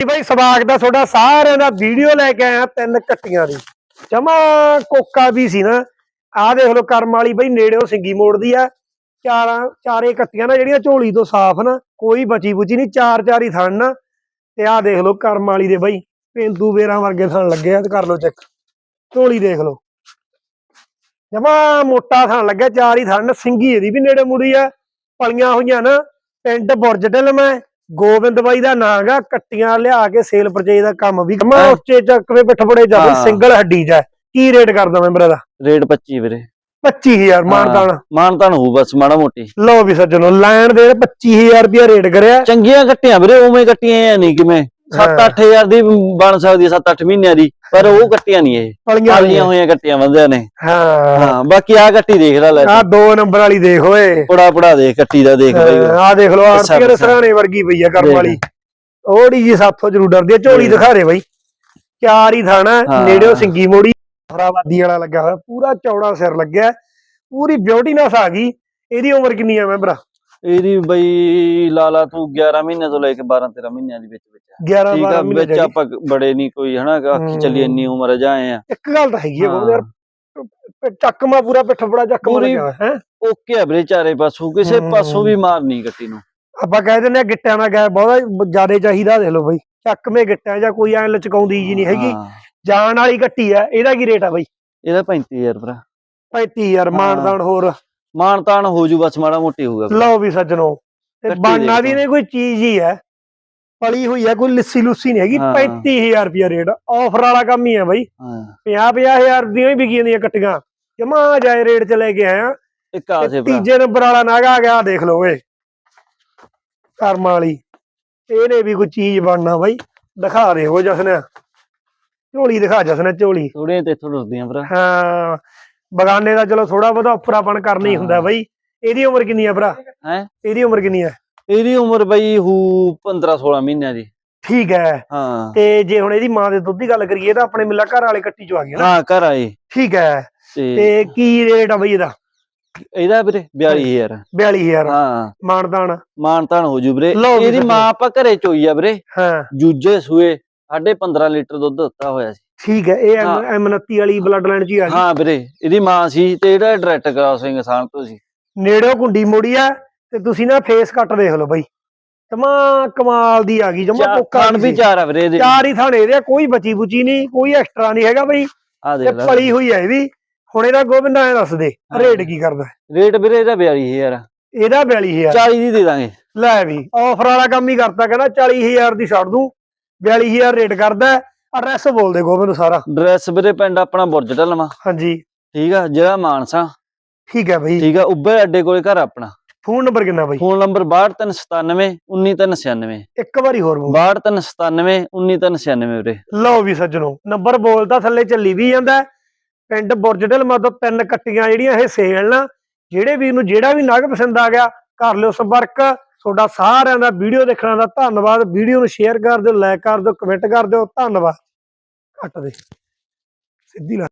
ਜੀ ਬਾਈ, ਸਵਾਗਤ ਦਾ ਤੁਹਾਡਾ, ਸਾਰਿਆਂ ਦਾ। ਵੀਡੀਓ ਲੈ ਕੇ ਆਇਆ ਤਿੰਨ ਕੱਟੀਆਂ ਦੀ। ਜਮਾ ਕੋਕਾ ਵੀ ਸੀ ਨਾ। ਆਹ ਦੇਖ ਲਓ, ਕਰਮ ਵਾਲੀ ਬਈ ਨੇੜਿਓ ਸਿੰਗੀ ਮੋੜਦੀ ਆ। ਚਾਰਾਂ, ਚਾਰੇ ਕੱਟੀਆਂ ਨਾ ਜਿਹੜੀਆਂ ਝੋਲੀ ਤੋਂ ਸਾਫ਼ ਨਾ, ਕੋਈ ਬਚੀ ਬੁਚੀ ਨਹੀਂ, ਚਾਰ ਚਾਰ ਹੀ ਥਣ ਨਾ। ਤੇ ਆਹ ਦੇਖ ਲਓ, ਕਰਮ ਵਾਲੀ ਦੇ ਬਈ, ਪੇਂਦੂ ਵੇਰਾਂ ਵਰਗੇ ਥਣ ਲੱਗੇ ਆ, ਤੇ ਕਰ ਲਓ ਚੈੱਕ। ਝੋਲੀ ਦੇਖ ਲਓ। ਜਮਾ ਮੋਟਾ ਥਣ ਲੱਗਿਆ, ਚਾਰ ਹੀ ਥਣ ਸਿੰਗੀ ਇਹਦੀ ਵੀ ਨੇੜੇ ਮੁੜੀ ਆ। ਪਲੀਆਂ ਹੋਈਆਂ ਨਾ, ਪਿੰਡ ਬੁਰਜ ਢਿਲਮ ਹੈ ਗੋਬਿੰਦ ਬਾਈ ਦਾ ਨਾਂ ਗਾ ਕੱਟੀਆਂ ਲਿਆ ਕੇ ਸੇਲ ਪਰਚੇਜ ਦਾ ਕੰਮ ਵੀ ਮੈਂ ਹੈਂ? ਉੱਚੇ ਚੱਕਵੇਂ ਪਿੱਠ ਬੜੇ ਜਾ ਹਾਂ। ਸਿੰਗਲ ਹੱਡੀ ਜਾ ਕੀ ਰੇਟ ਕਰਦਾ ਮੈਂਬਰ ਦਾ? ਰੇਟ 25 ਵੀਰੇ। 25000 ਮਾਨਦਾਨ ਮਾਨਤਾਨ ਹੋਊ ਬਸ ਮਾੜਾ ਮੋਟੀ। ਲਓ ਵੀ ਸੱਜਣੋ ਲੈਣ ਦੇ 25000 ਰੁਪਇਆ ਰੇਟ ਕਰਿਆ। ਚੰਗੀਆਂ ਕੱਟੀਆਂ ਵੀਰੇ ਉਵੇਂ ਕੱਟੀਆਂ ਐ ਨਹੀਂ ਕਿਵੇਂ। 7-8000 ਦੀ ਬਣ ਸਕਦੀ ਹੈ 7-8 ਮਹੀਨਿਆਂ ਦੀ ਪਰ ਉਹ ਕੱਟੀਆਂ ਨਹੀਂ ਇਹ। ਪਲੀਆਂ ਹੋਈਆਂ ਕੱਟੀਆਂ ਬੰਦਿਆਂ ਨੇ। ਹਾਂ। ਬਾਕੀ ਆ ਕੱਟੀ ਦੇਖ ਲੈ ਲੈ। ਆ ਦੋ ਨੰਬਰ ਵਾਲੀ ਦੇਖ ਓਏ। ਪੜਾ ਪੜਾ ਦੇ ਕੱਟੀ ਦਾ ਦੇਖ ਬਈ। ਆ ਦੇਖ ਅੱਛਾ, ਆਰਤੀ ਦੇ। ਸਰਾਣੇ ਵਰਗੀ ਪਈ ਆ ਕਰਮ ਦੇਖ। ਵਾਲੀ। ਓੜੀ ਜੀ ਸਾਥੋਂ ਜ਼ਰੂਰ ਡਰਦੀ ਆ ਝੋਲੀ ਦੇਖ। ਦਿਖਾ ਦੇ ਬਾਈ। ਚਾਰ ਹੀ ਥਾਣਾ। ਨੇੜਿਓ ਸਿੰਗੀ ਮੋੜੀ ਫਰਾਵਾਦੀ ਵਾਲਾ ਲੱਗਾ ਹੋਇਆ। ਪੂਰਾ ਚੌੜਾ ਸਿਰ ਲੱਗਿਆ। ਪੂਰੀ ਬਿਊਟੀਨੈਸ ਆ ਗਈ ਇਹਦੀ ਉਮਰ ਕਿੰਨੀ ਆ ਮੈਂਬਰਾ? ਇਹਦੀ ਬਈ ਲਾਲਾ ਤੂੰ 11 ਮਹੀਨੇ ਤੋਂ ਲੈ ਕੇ 12-13 ਮਹੀਨਿਆਂ ਦੀ ਵਿੱਚ ਵਿੱਚ। ਆ। 11 ਠੀਕ 12 ਆ ਮਹੀਨੇ ਵਿੱਚ ਦੀ ਆਪਾਂ ਬੜੇ ਨਹੀਂ ਕੋਈ ਹਨਾ ਆਖੀ ਚੱਲੀ ਇੰਨੀ ਉਮਰ ਜਾਏ ਆ। ਇੱਕ ਗੱਲ ਤਾਂ ਹੈਗੀ ਆ ਹਾਂ। ਬਾਬੂ ਯਾਰ ਚੱਕਮਾ ਪੂਰਾ ਪਿੱਠ ਬੜਾ ਚੱਕਮਾ ਪੂਰੀ- ਲੱਗਿਆ ਹੈ। ਓਕੇ ਆ ਵੀਰੇ ਚਾਰੇ ਪਾਸੋਂ ਕਿਸੇ। ਪਾਸੋਂ ਵੀ ਮਾਰ ਨਹੀਂ ਕੱਟੀ ਨੂੰ। ਆਪਾਂ ਕਹਿ ਦਿੰਦੇ ਆ ਗਿੱਟਿਆਂ ਦਾ ਗੈਪ ਬਹੁਤ ਜ਼ਿਆਦਾ ਚਾਹੀਦਾ ਦੇਖ ਲਓ ਬਾਈ। ਚੱਕਵੇਂ ਗਿੱਟਿਆਂ ਜਾਂ ਕੋਈ ਐ ਲਚਕਾਉਂਦੀ ਜੀ ਨਹੀਂ ਹੈਗੀ। ਹਾਂ। ਜਾਣ ਵਾਲੀ ਕੱਟੀ ਆ ਇਹਦਾ ਕੀ ਰੇਟ ਆ ਬਾਈ? ਇਹਦਾ 35000 ਭਰਾ। 35000 ਮਾਨਦਾਨ ਹੋਰ। ਮਾਨਤਾਨ ਹੋ ਜੂ ਬਸ ਮਾੜਾ ਮੋਟੀ ਹੋਊਗਾ ਵੀਰੇ। ਲਓ ਵੀ ਸੱਜਣੋ ਤੇ ਕੱਟੀ ਬਾਨਾ ਵੀ ਦੇਖੋ। ਨਹੀਂ ਕੋਈ ਚੀਜ਼ ਹੀ ਹੈ। ਪਲੀ ਹੋਈ ਹੈ ਕੋਈ ਲਿੱਸੀ ਲੁੱਸੀ ਨਹੀਂ ਹੈਗੀ ਹਾਂ। 35000 ਰੁਪਿਆ ਰੇਟ। ਆਫਰ ਵਾਲਾ ਕੰਮ ਹੀ ਹੈ ਬਾਈ। ਹਾਂ। 50 50000 ਦੀਆਂ ਹੀ ਵਿਕੀਆਂ ਦੀਆਂ ਕੱਟੀਆਂ। ਜਮਾ ਜਾਏ ਰੇਟ ਚ ਲੈ ਕੇ ਆਇਆ। ਇੱਕ ਆਸੇ ਭਰਾ। ਤੀਜੇ ਨੰਬਰ ਵਾਲਾ ਨਾਗਾ ਆ ਗਿਆ ਆਹ ਦੇਖ ਲਓ ਓਏ। ਕਰਮ ਵਾਲੀ। ਇਹਨੇ ਵੀ ਕੋਈ ਚੀਜ਼ ਬਣਨਾ ਬਾਈ। ਦਿਖਾ ਦੇ ਹੋ ਜਸਨ। ਝੋਲੀ ਦਿਖਾ ਜਸਨ ਝੋਲੀ। ਥੋੜੀਆਂ ਤੇ ਇੱਥੋਂ ਡਰਦੀਆਂ ਭਰਾ। ਹਾਂ। ਬਗਾਨੇ ਦਾ ਚਲੋ ਥੋੜਾ ਬਹੁਤਾ ਉਪਰਾਪਣ ਕਰਨਾ ਹੀ ਹੁੰਦਾ। ਬਾਈ। ਇਹਦੀ ਉਮਰ ਕਿੰਨੀ ਆ ਭਰਾ? ਹੈ? ਇਹਦੀ ਉਮਰ ਕਿੰਨੀ ਆ? ਇਹਦੀ ਉਮਰ ਬਈ ਹੂ 15 16 ਮਹੀਨਿਆਂ ਦੀ। ਠੀਕ ਹੈ। ਹਾਂ। ਤੇ ਜੇ ਹੁਣ ਇਹਦੀ ਮਾਂ ਦੇ ਦੁੱਧ ਦੀ ਗੱਲ ਕਰੀਏ ਤਾਂ ਆਪਣੇ ਮਿੱਲਾ ਘਰ ਵਾਲੇ ਕੱਟੀ ਚੋਂ ਆ ਨਾ। ਹਾਂ ਘਰ ਆਏ ਠੀਕ ਹੈ। ਤੇ ਕੀ ਰੇਟ ਆ ਬਈ ਇਹਦਾ? ਇਹਦਾ ਵੀਰੇ 42000 42000 ਹਾਂ। ਮਾਨਦਾਨ ਮਾਨਤਾਨ ਹੋ ਜੂ ਵੀਰੇ। ਇਹਦੀ। ਮਾਂ ਆਪਾਂ ਘਰੇ ਚੋਈ ਆ ਵੀਰੇ। ਹਾਂ। ਜੂਜੇ ਸੂਏ ਸਾਢੇ 15 ਲੀਟਰ ਦੁੱਧ ਦਿੱਤਾ ਹੋਇਆ ਸੀ। ਠੀਕ ਹੈ ਇਹ ਹਾਂ। ਐਮ 29 ਵਾਲੀ ਬਲੱਡ ਲਾਈਨ ਹੀ ਆ ਗਈ। ਹਾਂ ਵੀਰੇ ਇਹਦੀ ਮਾਂ ਸੀ ਤੇ ਇਹਦਾ ਡਾਇਰੈਕਟ ਕਰਾਸਿੰਗ ਸਾਨ ਤੋਂ ਸੀ। ਨੇੜਿਓ ਕੁੰਡੀ ਮੋੜੀ ਆ ਤੇ ਤੁਸੀਂ ਨਾ ਫੇਸ ਕੱਟ ਦੇਖ ਲਓ ਬਈ। ਜਮਾ ਕਮਾਲ ਦੀ ਆ ਗਈ ਜਮਾ ਚਾਰ ਕੋਕਾ ਖਾਣ ਵੀ ਚਾਰ ਆ ਵੀਰੇ ਇਹਦੇ। ਚਾਰ ਹੀ ਥਾਣੇ ਇਹਦੇ ਆ, ਕੋਈ ਬਚੀ ਬੁਚੀ ਨਹੀਂ ਕੋਈ ਐਕਸਟਰਾ ਨਹੀਂ ਹੈਗਾ ਬਈ। ਆ ਤੇ ਦੇਖ ਲੈ। ਪਲੀ ਹੋਈ ਹੈ ਇਹ ਵੀ। ਹੁਣ ਇਹਦਾ ਗੋਬਿੰਦ ਐ ਦੱਸ ਦੇ ਹਾਂ। ਰੇਟ ਕੀ ਕਰਦਾ? ਰੇਟ ਵੀਰੇ ਇਹਦਾ 42000 ਆ। ਇਹਦਾ 42000 40 ਦੀ ਦੇ ਦਾਂਗੇ। ਲੈ ਵੀ ਆਫਰ ਵਾਲਾ ਕੰਮ ਹੀ ਕਰਤਾ ਕਹਿੰਦਾ 40000 ਦੀ ਛੱਡ ਦੂੰ 42000 ਰੇਟ ਕਰਦਾ। ਐਡਰੈਸ ਬੋਲ ਦੇ ਗੋਬਿੰਦ ਸਾਰਾ। ਡਰੈਸ ਵੀਰੇ ਪਿੰਡ ਆਪਣਾ ਬੁਰਜ ਢਲਮਾ ਹਾਂਜੀ। ਠੀਕ ਆ ਜਿਹੜਾ ਮਾਨਸਾ। ਠੀਕ ਹੈ ਬਈ। ਠੀਕ ਆ ਉੱਬੇ ਅੱਡੇ ਕੋਲੇ ਘਰ ਆਪਣਾ। ਫੋਨ ਨੰਬਰ ਕਿੰਨਾ ਬਈ? ਫੋਨ ਨੰਬਰ 6297 19396 ਇੱਕ ਵਾਰੀ ਹੋਰ ਬੋਲ। 6297 19396 ਵੀਰੇ। ਲਓ ਵੀ ਸੱਜਣੋ ਨੰਬਰ ਬੋਲਦਾ ਥੱਲੇ ਚੱਲੀ ਵੀ ਜਾਂਦਾ। ਪਿੰਡ ਬੁਰਜਡਲ ਮਤਲਬ ਤਿੰਨ ਕੱਟੀਆਂ ਜਿਹੜੀਆਂ ਇਹ ਸੇਲ ਨਾ ਜਿਹੜੇ ਵੀਰ ਨੂੰ ਜਿਹੜਾ ਵੀ ਨਗ ਪਸੰਦ ਆ ਗਿਆ ਕਰ ਲਿਓ ਸੰਪਰਕ। ਤੁਹਾਡਾ ਸਾਰਿਆਂ ਦਾ ਵੀਡੀਓ ਦੇਖਣ ਦਾ ਧੰਨਵਾਦ। ਵੀਡੀਓ ਨੂੰ ਸ਼ੇਅਰ ਕਰ ਦਿਓ ਲਾਈਕ ਕਰ ਦਿਓ ਕਮੈਂਟ ਕਰ ਦਿਓ। ਧੰਨਵਾਦ। ਘੱਟ ਦੇ। ਸਿੱਧੀ ਲਾ